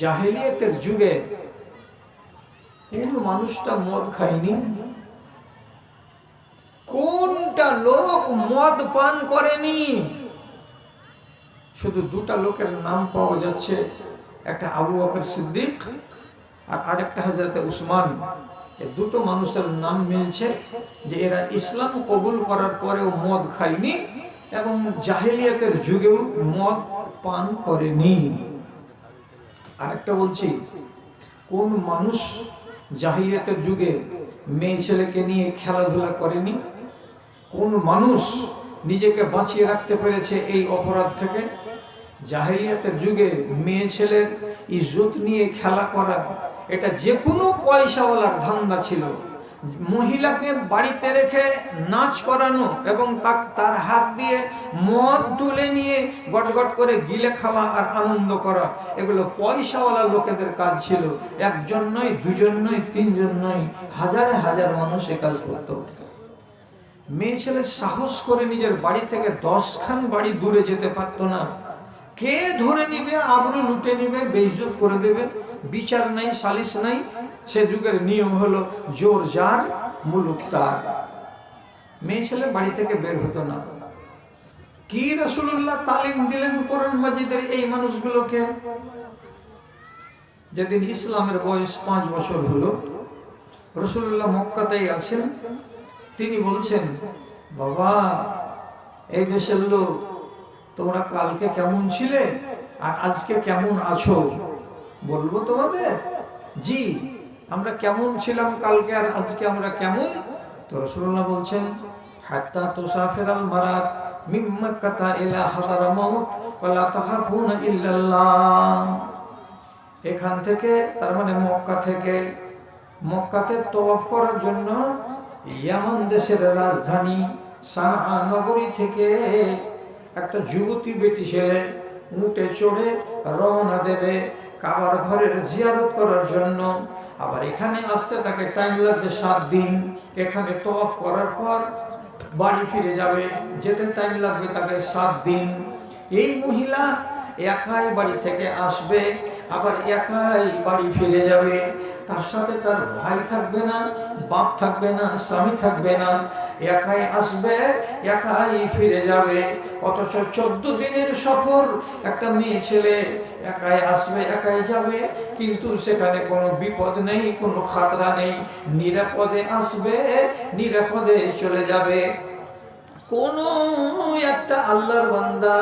জাহেলিয়াতের যুগে কোন মানুষটা মদ খায়নি? কোনটা লোক মদ পান করেনি? শুধু দুটা লোকের নাম পাওয়া যাচ্ছে, একটা আবু বকর সিদ্দিক আর আরেকটা হাজরতে উসমান। এই দুটো মানুষের নাম মিলছে যে এরা ইসলাম কবুল করার পরেও মদ খায়নি এবং জাহেলিয়াতের যুগেও মদ পান করেনি। আরেকটা বলছি, কোন মানুষ জাহিরিয়াতের যুগে মেয়ে ছেলেকে নিয়ে খেলাধুলা করেনি? কোন মানুষ নিজেকে বাঁচিয়ে রাখতে পেরেছে এই অপরাধ থেকে? জাহিরিয়াতের যুগে মেয়ে ছেলের ইজ্জত নিয়ে খেলা করা, এটা যে কোনো পয়সাওয়ালার ধান্দা ছিল। মহিলাকে বাড়িতে রেখে নাচ করানো এবং তার হাত দিয়ে মদ তুলে নিয়ে গট গট করে গিলে খাওয়া আর আনন্দ করা, এগুলো পয়সাওয়ালা লোকেদের কাজ ছিল। একজন নয়, দুজন নয়, তিনজন নয়, হাজারে হাজার মানুষ এ কাজ করত। মেয়ে ছেলে সাহস করে নিজের বাড়ি থেকে দশখান বাড়ি দূরে যেতে পারতো না। কে ধরে নিবে, আবরু লুটে নিবে, বেইজ্জত করে দেবে? বিচার নাই, সালিশ নাই, সে যুগের নিয়ম হলো জোর যার মুলুক তার। মেয়ে ছেলে বাড়ি থেকে বের হতো না। কি রসুল্লাহ তালিম দিলেন কোরআন মাজিদের এই মানুষগুলোকে? যেদিন ইসলামের বয়স পাঁচ বছর হলো রসুল্লাহ মক্কাতেই আছেন। তিনি বলছেন, বাবা, এই দেশের লোক, তোমরা কালকে কেমন ছিলে আর আজকে কেমন আছো? বলব তোমাদের? জি, আমরা কেমন ছিলাম কালকে আর আজকে আমরা কেমন? তো রসুল্লাহ বলছেন, হাত্তা তুসাফির আল মারাত মিন ইলা হাদারা মাউত ওয়ালা তাখাফুনা ইল্লাল্লাহ। এখান থেকে, তার মানে মক্কা থেকে, মক্কাতে তওয়াফ করার জন্য ইয়ামান দেশের রাজধানী সানআ নগরী থেকে একটা যুবতী বেটি ছেলে উঠে চড়ে রওনা দেবে। কাবার ঘরের জিয়ারত করার জন্য। আবার এখানে আসতে তাকে টাইম লাগবে সাত দিন। এখানে তওয়াফ করার পর বাড়ি ফিরে যাবে। যেতে টাইম লাগবে তাকে সাত দিন। এই মহিলা একাই বাড়ি থেকে আসবে, আবার একাই বাড়ি ফিরে যাবে। তার সাথে তার ভাই থাকবে না, বাপ থাকবে না, স্বামী থাকবে না। একাই আসবে, একাই ফিরে যাবে। অথচ চোদ্দ দিনের সফর, একটা মেয়ে ছেলে একাই আসবে, একাই যাবে। কিন্তু সেখানে কোনো বিপদ নেই, কোনো খাতরা নেই। নিরাপদে আসবে, নিরাপদে চলে যাবে। কোন একটা আল্লাহর বান্দা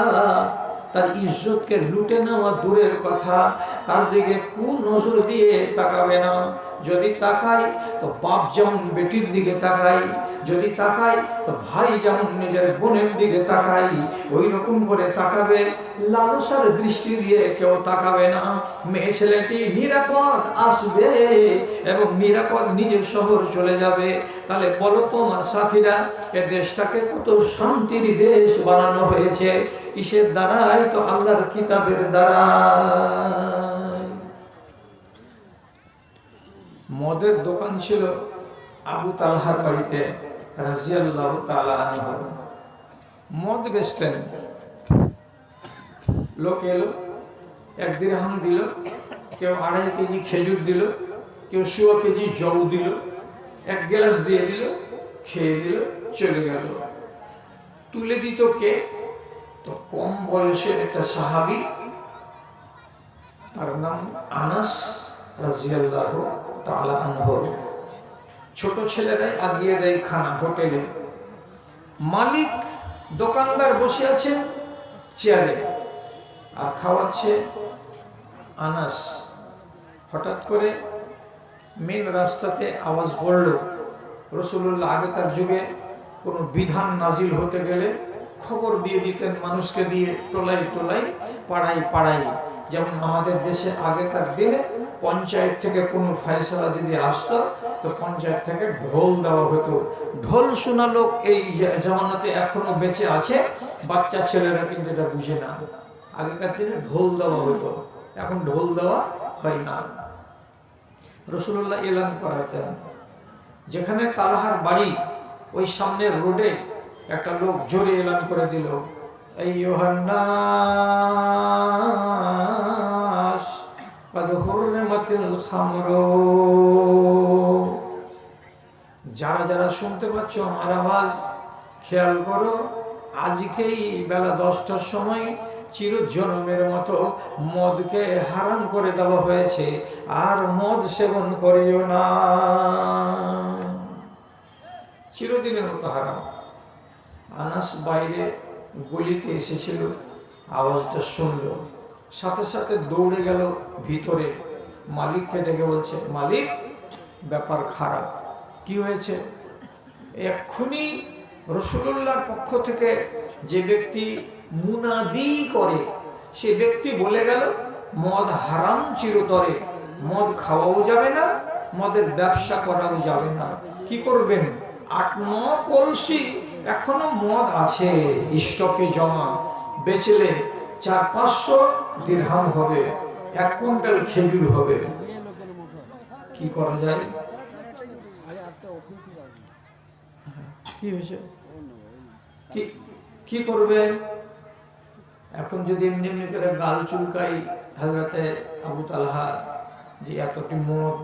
তার ইজ্জতকে লুটে নেওয়া দূরের কথা, তার দিকে কু নজর দিয়ে তাকাবে না। যদি তাকাই তো বাপ যেমন বেটির দিকে তাকাই যদি তাকাই, তো ভাই যেমন নিজের বোনের দিকে তাকাই ওই রকম করে তাকাবে। লালসার দৃষ্টি দিয়ে কেউ তাকাবে না। মেয়ে ছেলেটি নিরাপদ আসবে এবং নিরাপদ নিজের শহর চলে যাবে। তাহলে বলো তোমার সাথীরা, এ দেশটাকে কত শান্তির দেশ বানানো হয়েছে? কিসের দ্বারাই তো আল্লাহর কিতাবের দ্বারা? মদের দোকান ছিল আবু তালহার বাড়িতে। মদ বেচতেন। লোক এলো দিল, কেউ আড়াই কেজি খেজুর দিল, কেউ কেজি জল দিল, এক গ্লাস দিয়ে দিল, খেয়ে দিল চলে গেল। তুলে দিত কে? তো কম বয়সের একটা সাহাবি, তার নাম আনাস রাজিয়াল্লাহ তাআলা আনহু। ছোট ছেলেরাই আগিয়ে দেয় খানা হোটেলে। মালিক দোকানদার বসে আছেন চেয়ারে আর খাওয়াচ্ছে আনাস। হঠাৎ করে মেন রাস্তাতে আওয়াজ পড়ল রসুল্লাহ আগেকার যুগে কোনো বিধান নাজিল হতে গেলে খবর দিয়ে দিতেন মানুষকে দিয়ে টোলাই টোলাই পাড়াই পাড়াই যেমন আমাদের দেশে আগেকার দিনে পঞ্চায়েত থেকে কোনো ফয়সলা যদি আসতো তো পঞ্চায়েত থেকে ঢোল দেওয়া হতো ঢোল শোনা লোক এই জামানাতে এখনো বেঁচে আছে বাচ্চা ছেলেরা কিন্তু এটা বুঝে না আগেকার দিনে ঢোল দেওয়া হতো এখন ঢোল দেওয়া হয় না রসুল্লাহ এলান করাতেন যেখানে তালাহার বাড়ি ওই সামনের রোডে একটা লোক জোরে এলান করে দিল এই ইয়োহান্নাস قد حرمت الخمر যারা যারা শুনতে পাচ্ছ আমার আওয়াজ, খেয়াল করো, আজকেই বেলা দশটার সময় চিরজন্মের মতো মদকে হারাম করে দেওয়া হয়েছে। আর মদ সেবন করিও না। চিরদিনের মতো হারাম। আনাস বাইরে গলিতে এসেছিল, আওয়াজটা শুনলো। সাথে সাথে দৌড়ে গেল ভিতরে। মালিককে ডেকে বলছে, মালিক, ব্যাপার খারাপ। কি হয়েছে? এক্ষুনি রসুল্লাহর পক্ষ থেকে যে ব্যক্তি মুনাদি করে, সে ব্যক্তি বলে গেল, মদ হারাম চিরতরে, মদ খাওয়াও যাবে না, মদের ব্যবসা করাও যাবে না। কি করবেন? আট ন কলসি এখনও মদ আছে, স্টকে জমা। বেচলে চার পাঁচশো দিরহাম হবে, এক কুইন্টাল খেজুর হবে। কি করা যায়? কি হয়েছে? কি কি করবেন এখন যদি এমনি এমনি করে গাল চুলকাই হাজরাতে আবু তালহা, যে এতটি মদ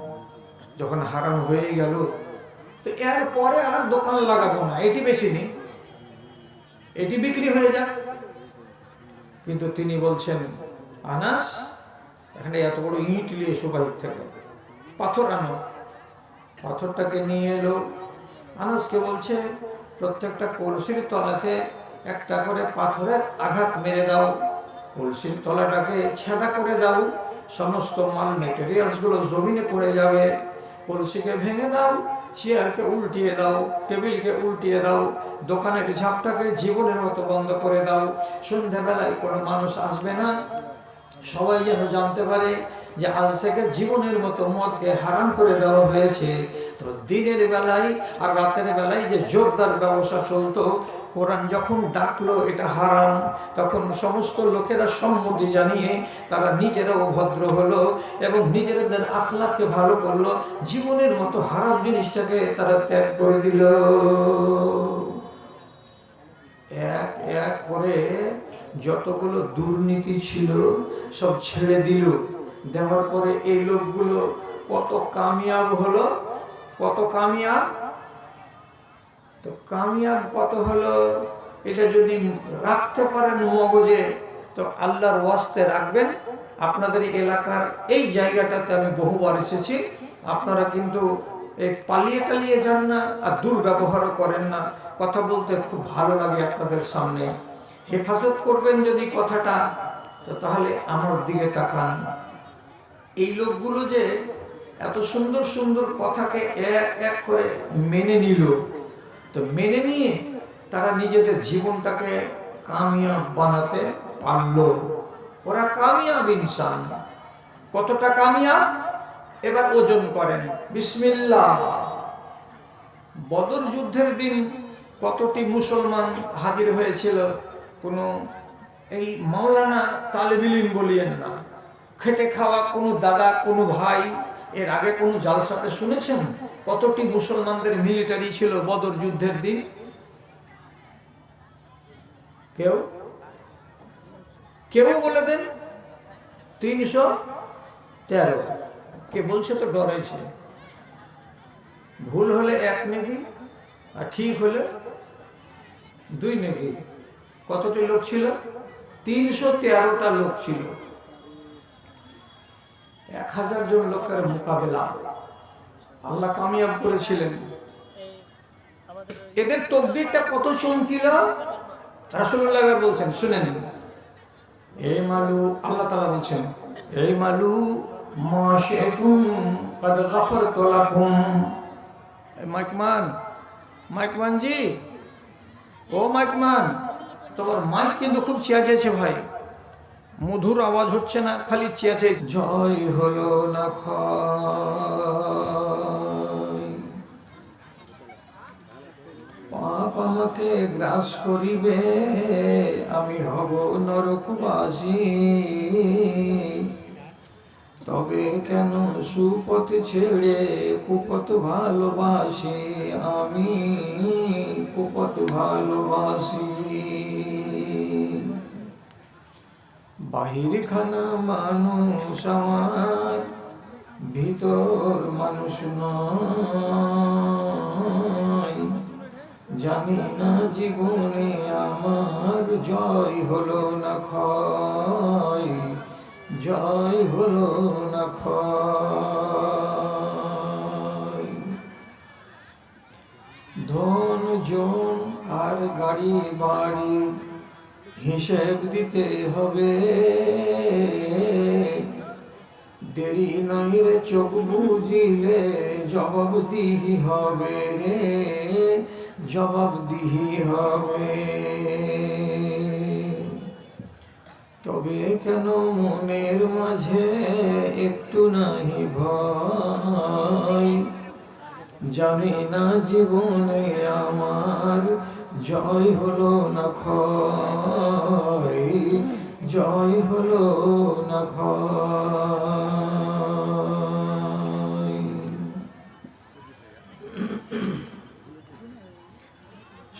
যখন হারাম হয়ে গেল, তো এর পরে আর দোকান লাগাবো না, এটি বেশি নেই। এটি বিক্রি হয়ে যাক। কিন্তু তিনি বলছেন, আনাস, এখানে এত বড় ইট নিয়ে বাড়ির থেকে পাথর আনো। পাথরটাকে নিয়ে এলো। আনাসকে বলছে, প্রত্যেকটা কলসির তলাতে একটা করে পাথরের আঘাত মেরে দাও। কলসির তলাটাকে ছেঁদা করে দাও। সমস্ত মাল মেটেরিয়ালসগুলো জমিনে পড়ে যাবে। কলসিকে ভেঙে দাও চেয়ারকে উল্টিয়ে দাও টেবিলকে উল্টিয়ে দাও, দোকানের ঝাপটাকে জীবনের মতো বন্ধ করে দাও। সন্ধ্যাবেলায় কোনো মানুষ আসবে না। সবাই যেন জানতে পারে যে আজ থেকে জীবনের মতো মদকে হারাম করে দেওয়া হয়েছে। তো দিনের বেলায় আর রাতের বেলায় যে জোরদার ব্যবসা চলতো, কোরআন যখন ডাকলো এটা হারাম, তখন সমস্ত লোকেরা সম্মতি জানিয়ে তারা নিজেরাও ভদ্র হলো এবং নিজেদের আখলাককে ভালো করল, জীবনের মতো হারাম জিনিসটাকে তারা ত্যাগ করে দিল। এক এক করে যতগুলো দুর্নীতি ছিল, সব ছেড়ে দিল। দেওয়ার পরে এই লোকগুলো কত কামিয়াব হলো কত কামিয়াব? তো কামিয়াব কত হলো? এটা যদি রাখতে পারেন মগজে তো আল্লাহর ওয়াস্তে রাখবেন। আপনাদের এলাকার এই জায়গাটাতে আমি বহুবার এসেছি। আপনারা কিন্তু এই পালিয়ে টালিয়ে যান না আর দুর্ব্যবহারও করেন না। কথা বলতে খুব ভালো লাগে আপনাদের সামনে। হেফাজত করবেন যদি কথাটা, তো তাহলে আমার দিকে তাকান। এই লোকগুলো যে এত সুন্দর সুন্দর কথাকে এক এক করে মেনে নিল। তো মেনে নিয়ে তারা নিজেদের জীবনটাকে কামিয়াব বানাতে পারল। ওরা কামিয়াব ইনসান। কতটা কামিয়াব? এবার ওজন করেন। বিসমিল্লাহ। বদর যুদ্ধের দিন কতটি মুসলমান হাজির হয়েছিল কোনো এই মাওলানা তালেবিলিম বলিয়েন না। খেটে খাওয়া কোনো দাদা, কোনো ভাই এর আগে কোনো জালসাতে শুনেছেন? কতটি মুসলমানদের মিলিটারি ছিল বদর যুদ্ধের দিন? কেউ? কেউ বলে দেন? তিনশো তেরো। কে বলছে তো ডরাইছে। ভুল হলে এক নেকি আর ঠিক হলে দুই নেকি। কতটি লোক ছিল? তিনশো তেরোটা লোক ছিল। হাজার জন লোকের মোকাবেলা। আল্লাহ কামিয়াব করেছিলেন। এদের তকদিরটা কত চমকিল রাসুল্লাহ বলছেন, শুনেন। এই মালু, আল্লাহ তালা বলছেন এই মালু মাইকমান মাইকমান জি ও মাইকমান, তোমার মাইক কিন্তু খুব চেঁচেছে ভাই। মধুর আওয়াজ হচ্ছে না, খালি চেঁচে, জয় হলো না আমাকে গ্রাস করিবে, আমি হব নরকবাসী। তবে কেন সুপথ ছেড়ে কুপথ ভালোবাসি আমি? কুপথ ভালোবাসি। বাহির খানা মানুষ আমার, ভিতর মানুষ নয়। জানি না জীবনে আমার জয় হলো না ক্ষয়, জয় হলো না ক্ষয়। ধন, জন আর গাড়ি, বাড়ি হিসেব দিতে হবে। দেরি নয় রে চোখ বুঝিলে জবাব দিহি হবে রে, জবাব দিহি হবে। তবে কেন মনের মাঝে একটু নাহি ভয়? জানি না জীবনে আমার জয় হলো না জয় হলো না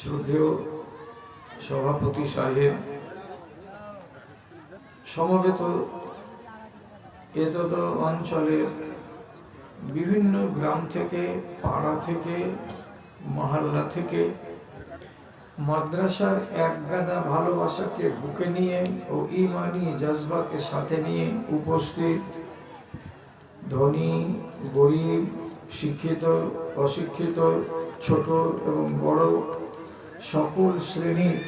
শ্রদ্ধেয় সভাপতি সাহেব, সমবেত এতদ অঞ্চলের বিভিন্ন গ্রাম থেকে, পাড়া থেকে, মহল্লা থেকে মাদ্রাসার এক গাদা ভালোবাসাকে বুকে নিয়ে ও ইমানি জজবাকে সাথে নিয়ে উপস্থিত। ধনী, গরিব, শিক্ষিত, অশিক্ষিত, ছোট এবং বড় সকল শ্রেণির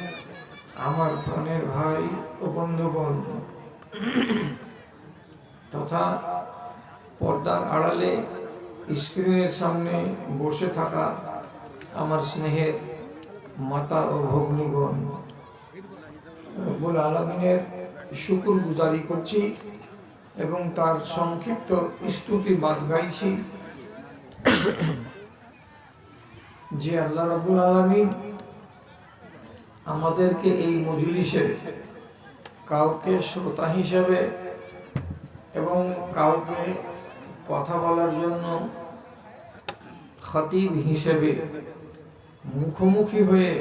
আমার প্রাণের ভাই ও বন্ধুগণ। তথা পর্দার আড়ালে স্ক্রিনের সামনে বসে থাকা আমার স্নেহের মাতা ও ভগ্নীগণ আলমিনের শুকুর গুজারি করছি এবং তার সংক্ষিপ্ত স্তুতি বাদ গাইছি। যে আল্লাহ রব্বুল আলমিন আমাদেরকে এই মজলিসে কাউকে শ্রোতা হিসেবে এবং কাউকে কথা বলার জন্য খতিব হিসেবে মুখোমুখি হয়ে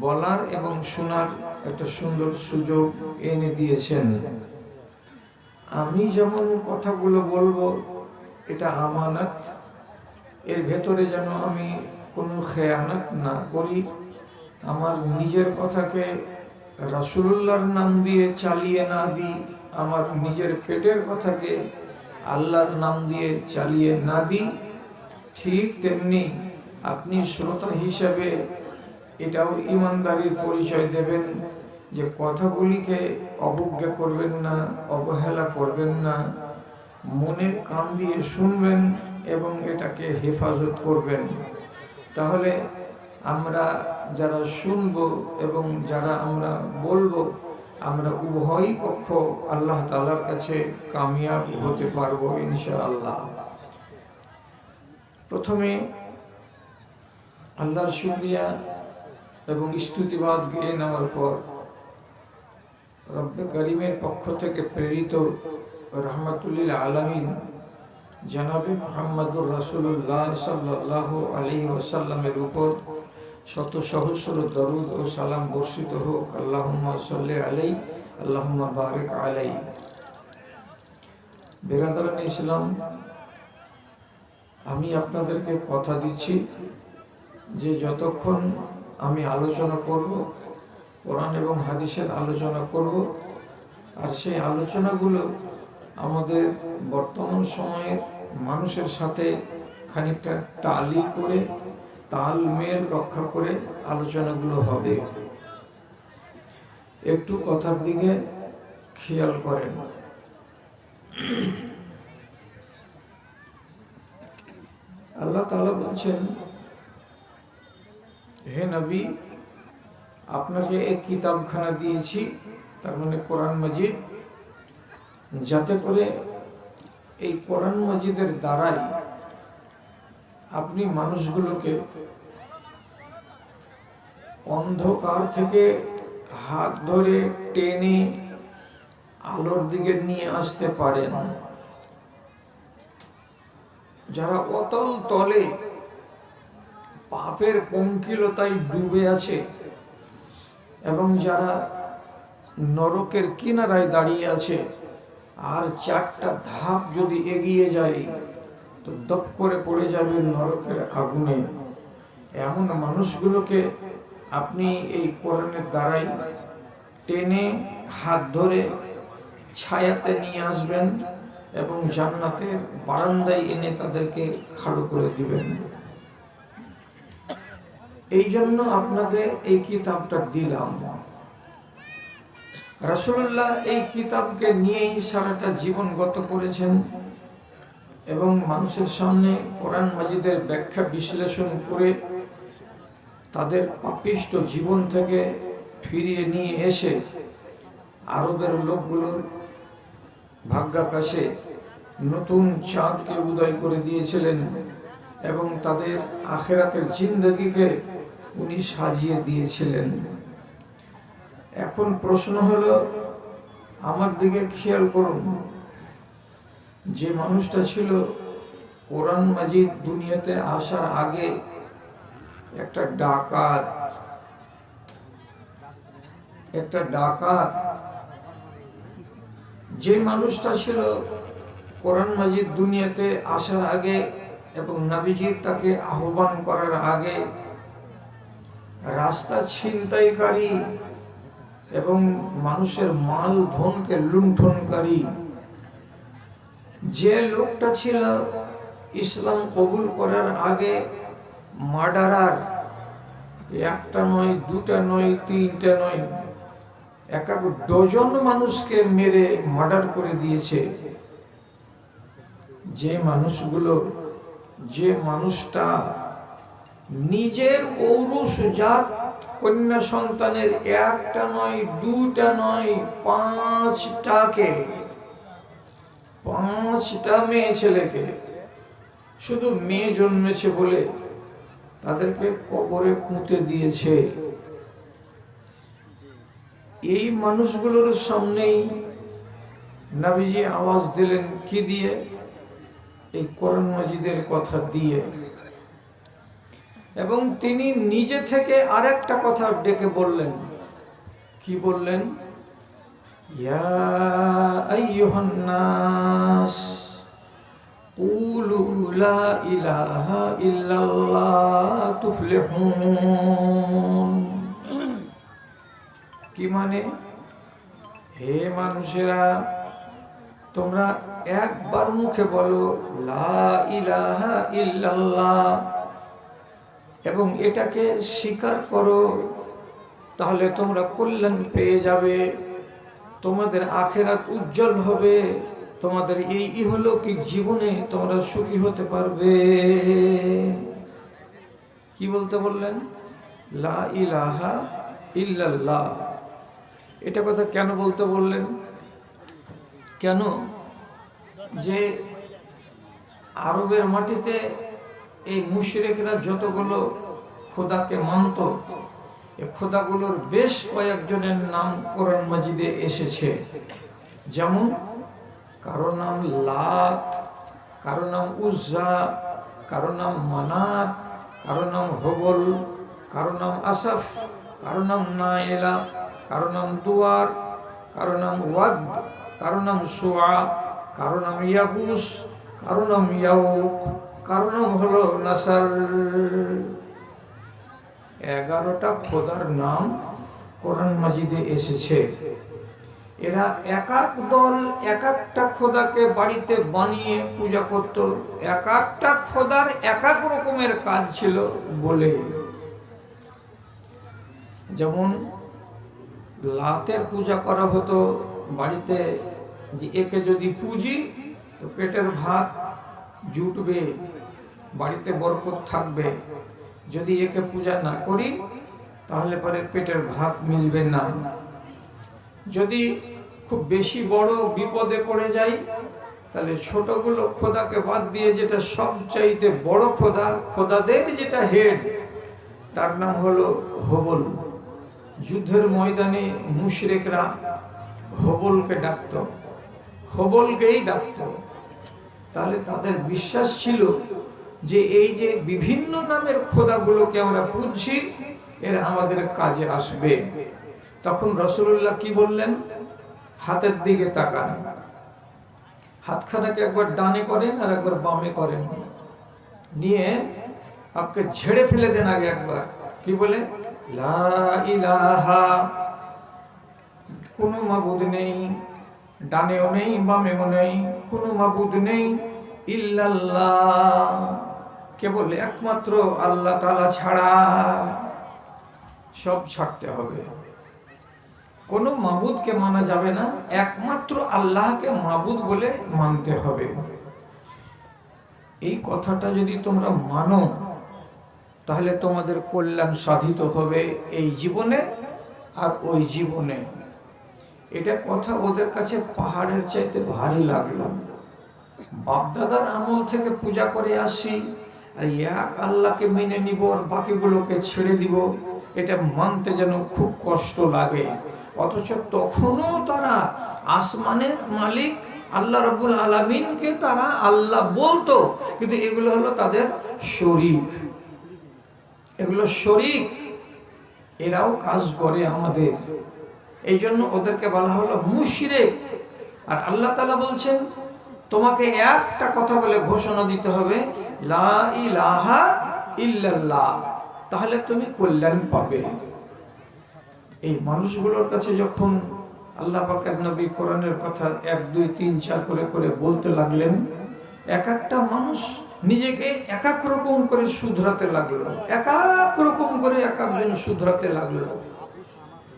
বলার এবং শোনার একটা সুন্দর সুযোগ এনে দিয়েছেন। আমি যেমন কথাগুলো বলব, এটা আমানত। এর ভেতরে যেন আমি কোনো খেয়ানত না করি। আমার নিজের কথাকে রাসুল্লাহর নাম দিয়ে চালিয়ে না দিই, আমার নিজের পেটের কথাকে আল্লাহর নাম দিয়ে চালিয়ে না দিই, ঠিক তেমনি আপনি শ্রোতা হিসাবে এটাও ইমানদারির পরিচয় দেবেন যে কথাগুলিকে অবজ্ঞা করবেন না, অবহেলা করবেন না, মনের কান দিয়ে শুনবেন এবং এটাকে হেফাজত করবেন। তাহলে আমরা যারা শুনব এবং যারা আমরা বলব, আমরা উভয় পক্ষ আল্লাহ তালার কাছে কামিয়াব হতে পারব ইনশাআল্লাহ। প্রথমে আল্লাহর শুক্রিয়া এবং স্তুতিবাদ গিয়ে নেওয়ার পর রব্বে করিমের পক্ষ থেকে প্রেরিত রহমতুল্লিল আলমিন জানাবে মোহাম্মদুর রাসুল্লাহ সাল্লাহ আলী ওসাল্লামের উপর শত সহস্র দরুদ ও সালাম বর্ষিত হোক। আল্লাহ সাল্লি আলাই আল্লাহ বারেক আলাই বেরাদারান ইসলাম, আমি আপনাদেরকে কথা দিচ্ছি যে যতক্ষণ আমি আলোচনা করব, কোরআন এবং হাদিসের আলোচনা করব, আর সেই আলোচনাগুলো আমাদের বর্তমান সময়ের মানুষের সাথে খানিকটা টালি করে, তালমেল রক্ষা করে আলোচনাগুলো হবে। একটু কথার দিকে খেয়াল করেন। আল্লাহ তালা বলছেন হে নবী, আপনাকে এক কিতাবখানা দিয়েছি, তার মানে কোরআন মজিদ। যাতে করে এই কোরআন মজিদের দ্বারাই আপনি মানুষগুলোকে অন্ধকার থেকে হাত ধরে টেনে আলোর দিকে নিয়ে আসতে পারেন। যারা অতল তলে পাপের পঙ্কিলতায় ডুবে আছে। এবং যারা নরকের কিনারায় দাঁড়িয়ে আছে, আর চারটা ধাপ যদি এগিয়ে যায়, তো দপ করে পড়ে যাবে নরকের আগুনে। এমন মানুষগুলোকে আপনি এই কোরআনের দ্বারাই টেনে, হাত ধরে ছায়াতে নিয়ে আসবেন এবং জান্নাতের বারান্দায় এনে তাদেরকে খাড়ো করে দিবেন। এই জন্য আপনাকে এই কিতাবটা দিলাম। রাসূলুল্লাহ এই কিতাবকে নিয়েই সারাটা জীবন গত করেছেন এবং মানুষের সামনে কোরআন মাজিদের ব্যাখ্যা বিশ্লেষণ করে তাদের পাপিষ্ট জীবন থেকে ফিরিয়ে নিয়ে এসে আরবের লোকগুলোর ভাগ্যাকাশে নতুন চাঁদকে উদয় করে দিয়েছিলেন এবং তাদের আখেরাতের জিন্দগিকে উনি সাজিয়ে দিয়েছিলেন। এখন প্রশ্ন হলো, আমার দিকে খেয়াল করুন। যে মানুষটা ছিল কোরআন মাজিদ দুনিয়াতে আসার আগে একটা ডাকাত। একটা ডাকাত। যে মানুষটা ছিল কোরআন মাজিদ দুনিয়াতে আসার আগে এবং নাবিজি তাকে আহ্বান করার আগে রাস্তা ছিনতাইকারী এবং মানুষের মাল ধনকে লুণ্ঠনকারী। যে লোকটা ছিল ইসলাম কবুল করার আগে মার্ডারার, একটা নয়, দুটা নয়, তিনটা নয়, এক এক ডজন মানুষকে মেরে মার্ডার করে দিয়েছে। যে মানুষগুলো, যে মানুষটা নিজের ঔরুস জাত কন্যা সন্তানের একটা নয় দুটা নয়, পাঁচটাকে, পাঁচটা মেয়ে ছেলেকে শুধু মেয়ে জন্মেছে বলে তাদেরকে কবরে পুঁতে দিয়েছে। এই মানুষগুলোর সামনেই নাবিজি আওয়াজ দিলেন কি দিয়ে? এই কোরআন মজিদের কথা দিয়ে। এবং তিনি নিজে থেকে আর একটা কথা ডেকে বললেন। কি বললেন? কি মানে? হে মানুষেরা, তোমরা একবার মুখে বলো, লা ইলাহা ইল্লাল্লাহ। এবং এটাকে স্বীকার করো, তাহলে তোমরা কল্যাণ পেয়ে যাবে, তোমাদের আখেরাত উজ্জ্বল হবে, তোমাদের এই ইহলৌকিক জীবনে তোমরা সুখী হতে পারবে। কি বলতে বললেন? লা ইলাহা ইল্লাল্লাহ। এটা কথা কেন বলতে বললেন? কেন? যে আরবের মাটিতে এই মুশরেকরা যতগুলো খোদাকে মানত খোদাগুলোর বেশ কয়েকজনের নাম কোরআন মাজিদে এসেছে যেমন কারও নাম লাত কারও নাম উজ্জা কারও নাম মানাত কারও নাম হবল কারও নাম আসাফ কারও নাম নায়েলা কারও নাম দুয়ার কারও নাম ওয়াদ কারও নাম সোয়া কারও নাম ইয়াগুস কারও নাম ইয়াউক কারও নাম হলো নাসার। এগারোটা খোদার নাম কোরআন মাজিদে এসেছে। এরা এক এক দল এক একটা খোদাকে বাড়িতে বানিয়ে পূজা করত। এক একটা খোদার এক এক রকমের কাজ ছিল বলে। যেমন লাতের পূজা করা হতো বাড়িতে, যে একে যদি পুঁজি, তো পেটের ভাত জুটবে। বাড়িতে বরকত থাকবে। যদি একে পূজা না করি, তাহলে পরে পেটের ভাত মিলবে না। যদি খুব বেশি বড় বিপদে পড়ে যাই, তাহলে ছোটগুলো খোদাকে বাদ দিয়ে যেটা সবচাইতে বড় খোদা, খোদাদের যেটা হেড, তার নাম হলো হবল। যুদ্ধের ময়দানে মুশরেকরা হবলকে ডাকত। হবলকেই ডাকত। তাহলে তাদের বিশ্বাস ছিল যে এই যে বিভিন্ন নামের খোদাগুলোকে আমরা পুজছি এর আমাদের কাজে আসবে। তখন রসুল্লাহ কি বললেন? হাতের দিকে তাকান। হাতখানাকে একবার ডানে করেন আর একবার বামে করেন। নিয়ে আপকে ঝেড়ে ফেলে দেন আগে একবার। কি বলে? কোনো মাবুদ নেই, ডানেও নেই, বামেও নেই, কোনো মাবুদ নেই, ইল্লাল্লাহ। কেবল একমাত্র আল্লাহ তালা ছাড়া সব ছাড়তে হবে। কোনো মাবুদকে মানা যাবে না, একমাত্র আল্লাহকে মাবুদ বলে মানতে হবে। এই কথাটা যদি তোমরা মানো, তাহলে তোমাদের কল্যাণ সাধিত হবে এই জীবনে আর ওই জীবনে। এটা কথা ওদের কাছে পাহাড়ের চাইতে ভারী লাগল। বাপদাদার আমল থেকে পূজা করে আসি আর এক আল্লাহকে মেনে নিব, আর বাকিগুলোকে ছেড়ে দিব। এটা মানতে যেন খুব কষ্ট লাগে। অথচ তখনও তারা আসমানের মালিক, আল্লাহ রবুল আলমিনকে তারা আল্লাহ বলতো, কিন্তু এগুলো হলো তাদের শরিক। এগুলো শরিক, এরাও কাজ করে আমাদের। এই জন্য ওদেরকে বলা হলো মুশরিক। আর আল্লাহ তালা বলছেন তোমাকে একটা কথা বলে ঘোষণা দিতে হবে, লা তাহলে তুমি কল্যাণ পাবে। এই মানুষগুলোর কাছে যখন আল্লাহ নবী কোরআনের কথা এক, দুই, তিন, চার করে করে বলতে লাগলেন, এক একটা মানুষ নিজেকে এক এক রকম করে শুধরাতে লাগল। এক এক রকম করে এক একজন শুধরাতে লাগল।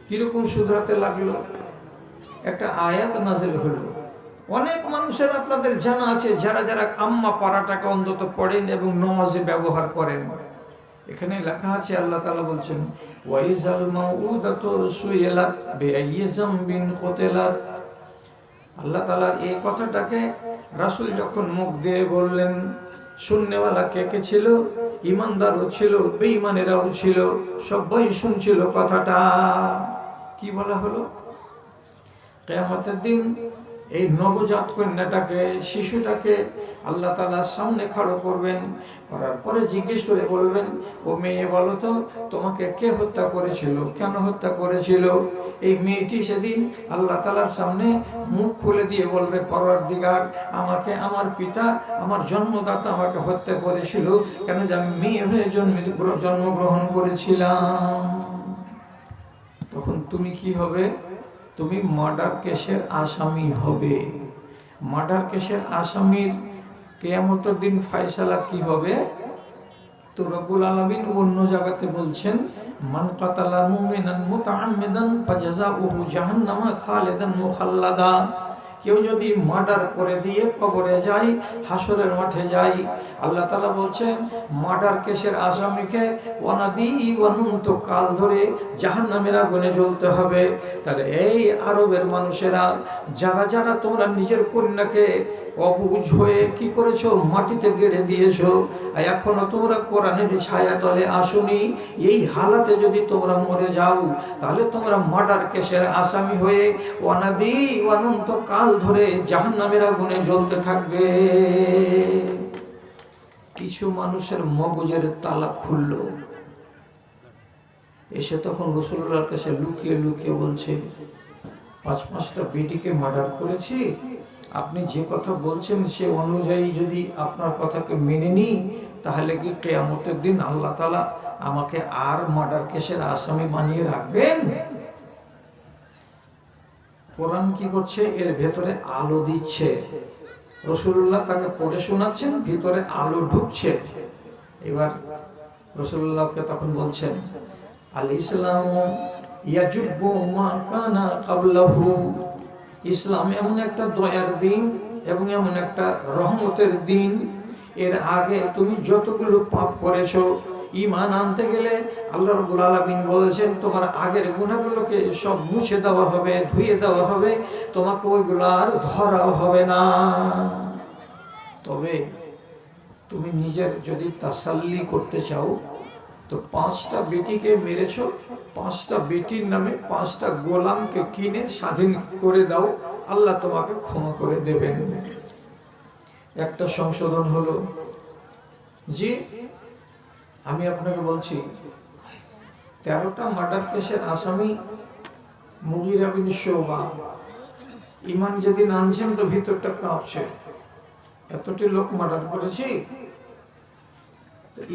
কীরকম শুধরাতে লাগল? একটা আয়াত নাজেল হলো। অনেক মানুষের আপনাদের জানা আছে, যারা যারা আম্মা পাড়াটাকে অন্তত পড়েন এবং নমাজে ব্যবহার করেন। এখানে লেখা আছে, আল্লাহ তালা বলছেন কুতিলাত। আল্লাহ তালার এই কথাটাকে রাসুল যখন মুখ দিয়ে বললেন শুননেওয়ালা কে কে ছিল? ইমানদারও ছিল, বেঈমানেরাও ছিল, সবাই শুনছিল কথাটা। কি বলা হলো? কেয়ামতের দিন এই নবজাত কন্যাটাকে শিশুটাকে আল্লাহ তালার সামনে খাড়ো করবেন, করার পরে জিজ্ঞেস করে বলবেন, ও মেয়ে বলো তো, তোমাকে কে হত্যা করেছিল? কেন হত্যা করেছিল? এই মেয়েটি সেদিন আল্লাহ তালার সামনে মুখ খুলে দিয়ে বলবে পরার দিগার আমাকে আমার পিতা, আমার জন্মদাতা আমাকে হত্যা করেছিল। কেন যে আমি মেয়ে হয়ে জন্মে, জন্মগ্রহণ করেছিলাম? তখন তুমি কি হবে? তুমি মার্ডার কেসের আসামি হবে। মার্ডার কেসের আসামির কেয়ামতের দিন ফয়সালা কি হবে? তো রব্বুল আলমিন অন্য জায়গাতে বলছেন, মান কাতালা মুমিনান মুতাআম্মিদান ফাজাযাউহু জাহান্নামা খালিদান মুখাল্লাদা। কেউ যদি মার্ডার করে দিয়ে কবরে যায়, হাসরের মাঠে যায়, আল্লাহ তালা বলছেন, মার্ডার কেসের আসামিকে অনাদি অনন্ত কাল ধরে জাহান নামের আগুনে জ্বলতে হবে। তাহলে এই আরবের মানুষেরা, যারা যারা তোমরা নিজের কন্যাকে অবুঝ হয়ে কি করেছ? মাটিতে গেড়ে দিয়েছ। এখনও তোমরা কোরআনের ছায়া তলে আসুনি। এই হালাতে যদি তোমরা মরে যাও, তাহলে তোমরা মার্ডার কেসের আসামি হয়ে অনাদি অনন্ত কাল ধরে জাহান নামের আগুনে জ্বলতে থাকবে। কিছু মানুষের মগজের তালা খুলল। এসে তখন রসুল্লাহর কাছে লুকিয়ে লুকিয়ে বলছে, পাঁচ পাঁচটা বেটিকে মার্ডার করেছি? আপনি যে কথা বলছেন সে অনুযায়ী যদি আপনার কথাকে মেনে নিই, তাহলে কি কেয়ামতের দিন আল্লাহ তালা আমাকে আর মার্ডার কেসের আসামি বানিয়ে রাখবেন? কোরআন কি করছে? এর ভেতরে আলো দিচ্ছে। রসুল্লাহ তাকে পড়ে শোনাচ্ছেন, ভিতরে আলো ঢুকছে। এবার রসুল্লাহকে তখন বলছেন আল ইসলাম ইয়াজুব্বু মা কানা কাবলাহু ইসলাম এমন একটা দয়ার দিন এবং এমন একটা রহমতের দিন। এর আগে তুমি যতগুলো পাপ করেছ ইমান আনতে গেলে আল্লাহ রবুল আলমিন বলেছেন, তোমার আগের গুণাগুলোকে সব মুছে দেওয়া হবে, ধুয়ে দেওয়া হবে, তোমাকে ওইগুলো আর ধরাও হবে না। তবে তুমি নিজের যদি তাসাল্লি করতে চাও, তো পাঁচটা বেটিকে মেরেছ পাঁচটা বেটির নামে পাঁচটা গোলামকে কিনে স্বাধীন করে দাও, আল্লাহ তোমাকে ক্ষমা করে দেবেন। একটা সংশোধন হলো, জি, আমি আপনাকে বলছি, তেরোটা মার্ডার কেসের আসামি মুগিরা বিন শোভা। ইমান যেদিন আনছেন তো ভিতরটা কাঁপছে। এতটি লোক মার্ডার করেছি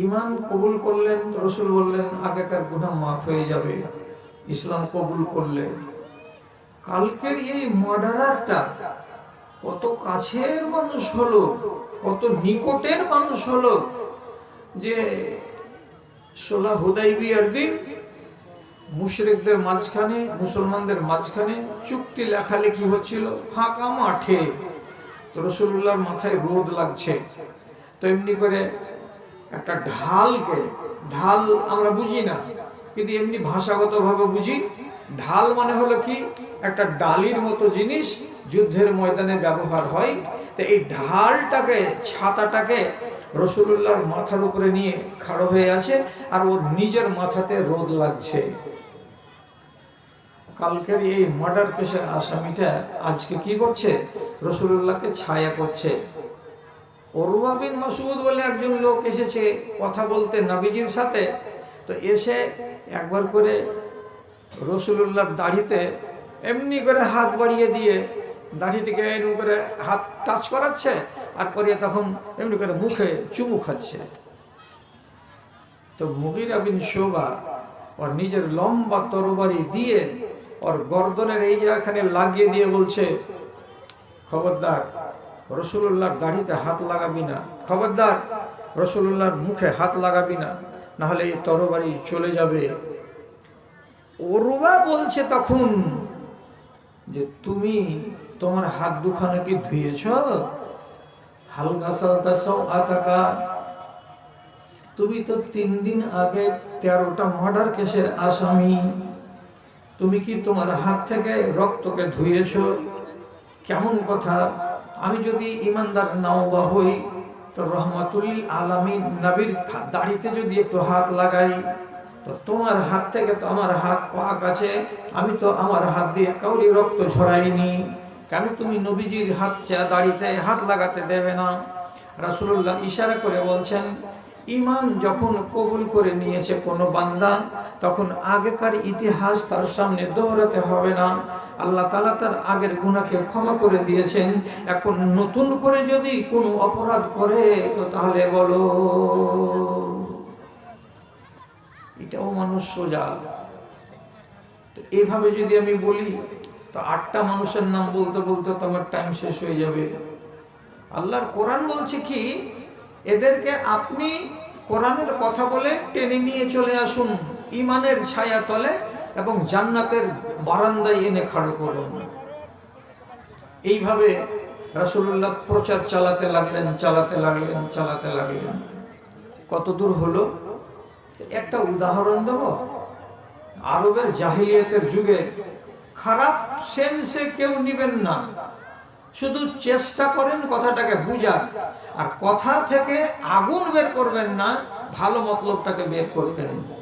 ইমান কবুল করলেন, রসুল বললেন, আগেকার গুণা মাফ হয়ে যাবে। ইসলাম কবুল করলে। কালকের এই মার্ডারারটা কত কাছের মানুষ হলো, কত নিকটের মানুষ হলো, যে সোলা হুদাই বিয়ার দিন মুশরিকদের মাঝখানে, মুসলমানদের মাঝখানে চুক্তি লেখালেখি হচ্ছিল, ফাঁকা মাঠে। তো রসুল্লাহর মাথায় রোদ লাগছে। তো এমনি করে একটা ঢালকে ঢাল আমরা বুঝি না, কিন্তু এমনি ভাষাগতভাবে বুঝি। ঢাল মানে হলো কি? একটা ডালির মতো জিনিস যুদ্ধের ময়দানে ব্যবহার হয়। তো এই ঢালটাকে, ছাতাটাকে রসুল্লাহর মাথার উপরে নিয়ে খাড়ো হয়ে আছে আর ওর নিজের মাথাতে রোদ লাগছে। কালকের এই মার্ডার কেসের আসামিটা আজকে কি করছে? রসুল্লাহকে ছায়া করছে। অরুয়া বিন মাসুদ বলে একজন লোক এসেছে কথা বলতে নাবিজির সাথে, তো এসে একবার করে রসুল্লাহর দাড়িতে এমনি করে হাত বাড়িয়ে দিয়ে দাড়িটিকে এরকম করে হাত টাচ করাচ্ছে আর করিয়ে তখন এমনি করে মুখে চুমু খাচ্ছে। তো মুগিরা বিন শোভা ওর নিজের লম্বা তরবারি দিয়ে ওর গর্দনের এই জায়গাখানে লাগিয়ে দিয়ে বলছে, খবরদার রসুল্লাহর দাড়িতে হাত লাগাবি না। খবরদার রসুল্লাহর মুখে হাত লাগাবি না না হলে এই তরবারি চলে যাবে। ওরুবা বলছে তখন যে, তুমি তোমার হাত দুখানে কি ধুয়েছ? হালকা সালতা সব আতাকা তুমি তো তিন দিন আগে তেরোটা মার্ডার কেসের আসামি। তুমি কি তোমার হাত থেকে রক্তকে ধুয়েছ? কেমন কথা? আমি যদি ইমানদার নাও বা হই, তো রহমাতুল্লি আলামিন নবীর দাড়িতে যদি একটু হাত লাগাই, তো তোমার হাত থেকে তো আমার হাত পাক আছে। আমি তো আমার হাত দিয়ে কাউরি রক্ত ছড়াইনি। কেন তুমি নবীজির হাত চা দাড়িতে হাত লাগাতে দেবে না? রাসুল্লাহ ইশারা করে বলছেন ইমান যখন কবুল করে নিয়েছে কোনো বান্দা, তখন আগেকার ইতিহাস তার সামনে দৌড়াতে হবে না। আল্লাহ তালা তার আগের গুণাকে ক্ষমা করে দিয়েছেন। এখন নতুন করে যদি কোনো অপরাধ করে, তো তাহলে বলো। এটাও মানুষ সোজা। তো এইভাবে যদি আমি বলি, তো আটটা মানুষের নাম বলতে বলতে তো আমার টাইম শেষ হয়ে যাবে। আল্লাহর কোরআন বলছে কি, এদেরকে আপনি কোরআনের কথা বলে টেনে নিয়ে চলে আসুন। ইমানের ছায়া তলে এবং জান্নাতের বারান্দায় এনে খাড়ো করুন। এইভাবে রাসুল্লাহ প্রচার চালাতে লাগলেন চালাতে লাগলেন চালাতে লাগলেন। কত দূর হলো? একটা উদাহরণ দেব? আরবের জাহিলিয়াতের যুগে খারাপ সেন্সে কেউ নিবেন না। শুধু চেষ্টা করেন কথাটাকে বুঝার, আর কথা থেকে আগুন বের করবেন না, ভালো মতলবটাকে বের করবেন।